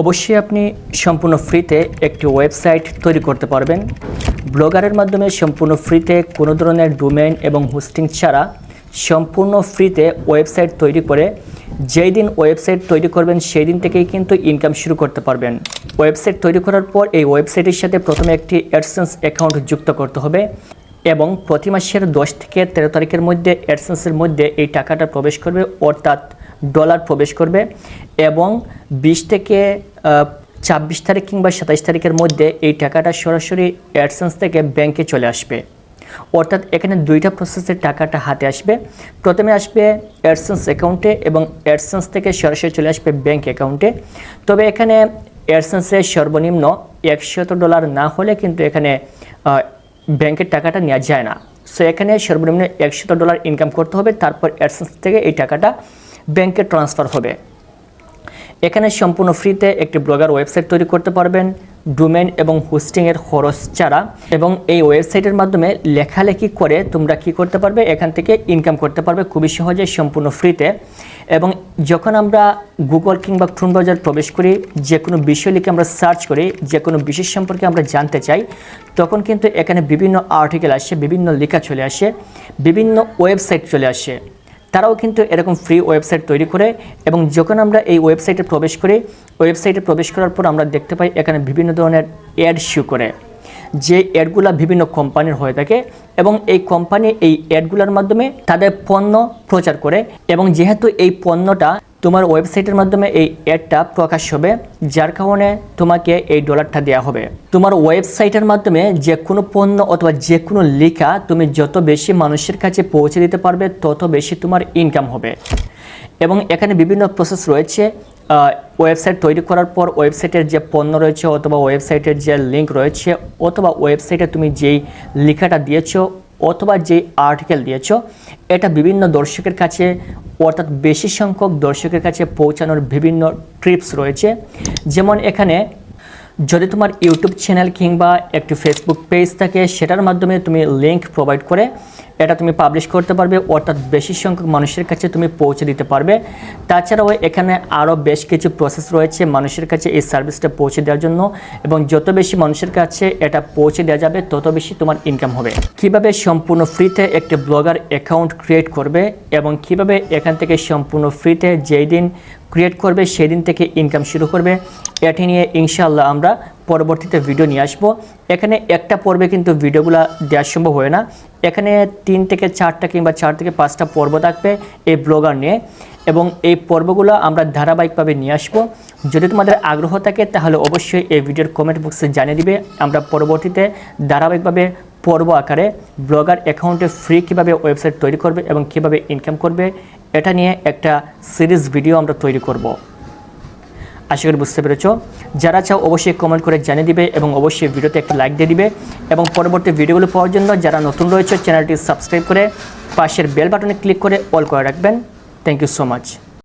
অবশ্যই আপনি সম্পূর্ণ ফ্রিতে একটি ওয়েবসাইট তৈরি করতে পারবেন। ব্লগারের মাধ্যমে সম্পূর্ণ ফ্রিতে কোনো ধরনের ডোমেন এবং হোস্টিং ছাড়া সম্পূর্ণ ফ্রিতে ওয়েবসাইট তৈরি করে যেই দিন ওয়েবসাইট তৈরি করবেন, সেই দিন থেকেই কিন্তু ইনকাম শুরু করতে পারবেন। ওয়েবসাইট তৈরি করার পর এই ওয়েবসাইটের সাথে প্রথমে একটি অ্যাডসেন্স অ্যাকাউন্ট যুক্ত করতে হবে এবং প্রতি মাসের দশ থেকে তেরো তারিখের মধ্যে অ্যাডসেন্সের মধ্যে এই টাকাটা প্রবেশ করবে, অর্থাৎ ডলার প্রবেশ করবে এবং বিশ থেকে ছাব্বিশ তারিখ কিংবা সাতাইশ তারিখের মধ্যে এই টাকাটা সরাসরি অ্যাডসেন্স থেকে ব্যাংকে চলে আসবে। অর্থাৎ এখানে দুইটা প্রসেসের টাকাটা হাতে আসবে। প্রথমে আসবে অ্যাডসেন্স অ্যাকাউন্টে এবং অ্যাডসেন্স থেকে সরাসরি চলে আসবে ব্যাংক অ্যাকাউন্টে। তবে এখানে অ্যাডসেন্সের সর্বনিম্ন একশত ডলার না হলে কিন্তু এখানে ব্যাংকের টাকাটা নেওয়া যায় না। সো এখানে সর্বনিম্ন একশত ডলার ইনকাম করতে হবে। তারপর অ্যাডসেন্স থেকে এই টাকাটা ব্যাংকে ট্রান্সফার হবে। এখানে সম্পূর্ণ ফ্রিতে একটি ব্লগার ওয়েবসাইট তৈরি করতে পারবেন ডোমেন এবং হোস্টিংয়ের খরচ ছাড়া। এবং এই ওয়েবসাইটের মাধ্যমে লেখালেখি করে তোমরা কি করতে পারবে? এখান থেকে ইনকাম করতে পারবে খুবই সহজে, সম্পূর্ণ ফ্রিতে। এবং যখন আমরা গুগল কিংবা ক্রোম ব্রাউজার প্রবেশ করি যে কোনো বিষয় লিখে আমরা সার্চ করি যে কোনো বিষয় সম্পর্কে আমরা জানতে চাই, তখন কিন্তু এখানে বিভিন্ন আর্টিকেল আসে, বিভিন্ন লেখা চলে আসে, বিভিন্ন ওয়েবসাইট চলে আসে। তারাও কিন্তু এরকম ফ্রি ওয়েবসাইট তৈরি করে এবং যখন আমরা এই ওয়েবসাইটে প্রবেশ করি ওয়েবসাইটে প্রবেশ করার পর আমরা দেখতে পাই এখানে বিভিন্ন ধরনের অ্যাড শো করে। যে অ্যাডগুলা বিভিন্ন কোম্পানির হয়ে থাকে এবং এই কোম্পানি এই অ্যাডগুলোর মাধ্যমে তাদের পণ্য প্রচার করে এবং যেহেতু এই পণ্যটা তোমার ওয়েবসাইটের মাধ্যমে এই অ্যাডটা প্রকাশ হবে, যার কারণে তোমাকে এই ডলারটা দেওয়া হবে। তোমার ওয়েবসাইটের মাধ্যমে যে কোনো পণ্য অথবা যে কোনো লেখা তুমি যত বেশি মানুষের কাছে পৌঁছে দিতে পারবে, তত বেশি তোমার ইনকাম হবে। এবং এখানে বিভিন্ন প্রসেস রয়েছে ওয়েবসাইট তৈরি করার পর ওয়েবসাইটের যে পণ্য রয়েছে অথবা ওয়েবসাইটের যে লিঙ্ক রয়েছে, অথবা ওয়েবসাইটে তুমি যেই লেখাটা দিয়েছ, অথবা যে আর্টিকেল দিয়েছ, এটা বিভিন্ন দর্শকের কাছে অর্থাৎ বেশি সংখ্যক দর্শকের কাছে পৌঁছানোর বিভিন্ন ট্রিপস রয়েছে। যেমন এখানে যদি তোমার ইউটিউব চ্যানেল কিংবা একটি ফেসবুক পেজ থাকে, সেটার মাধ্যমে তুমি লিঙ্ক প্রোভাইড করে এটা তুমি পাবলিশ করতে পারবে, অর্থাৎ বেশি সংখ্যক মানুষের কাছে তুমি পৌঁছে দিতে পারবে। তাছাড়াও এখানে আরও বেশ কিছু প্রসেস রয়েছে মানুষের কাছে এই সার্ভিসটা পৌঁছে দেওয়ার জন্য, এবং যত বেশি মানুষের কাছে এটা পৌঁছে দেওয়া যাবে, তত বেশি তোমার ইনকাম হবে। কীভাবে সম্পূর্ণ ফ্রিতে একটি ব্লগার অ্যাকাউন্ট ক্রিয়েট করবে এবং কীভাবে এখান থেকে সম্পূর্ণ ফ্রিতে যেই দিন ক্রিয়েট করবে সেই দিন থেকে ইনকাম শুরু করবে। এটি নিয়ে ইনশাআল্লাহ আমরা পরবর্তীতে ভিডিও নিয়ে আসব। এখানে একটা পর্বে কিন্তু ভিডিওগুলো দেওয়া সম্ভব হয় না। এখানে তিন থেকে চারটা কিংবা চার থেকে পাঁচটা পর্ব থাকবে এই ব্লগার নিয়ে। এবং এই পর্বগুলো আমরা ধারাবাহিকভাবে নিয়ে আসব। যদি তোমাদের আগ্রহ থাকে, তাহলে অবশ্যই এই ভিডিওর কমেন্ট বক্সে জানিয়ে দিবে। আমরা পরবর্তীতে ধারাবাহিকভাবে পর্ব আকারে ব্লগার অ্যাকাউন্টে ফ্রি কীভাবে ওয়েবসাইট তৈরি করবে এবং কীভাবে ইনকাম করবে এটা নিয়ে একটা সিরিজ ভিডিও আমরা তৈরি করব। আশা করি বুঝতে পেরেছ। যারা চাও অবশ্যই কমেন্ট করে জানিয়ে দিবে এবং অবশ্যই ভিডিওতে একটা লাইক দিয়ে দিবে এবং পরবর্তী ভিডিওগুলো পাওয়ার জন্য যারা নতুন রয়েছে চ্যানেলটি সাবস্ক্রাইব করে পাশের বেল বাটনে ক্লিক করে অল করে রাখবেন। Thank you so much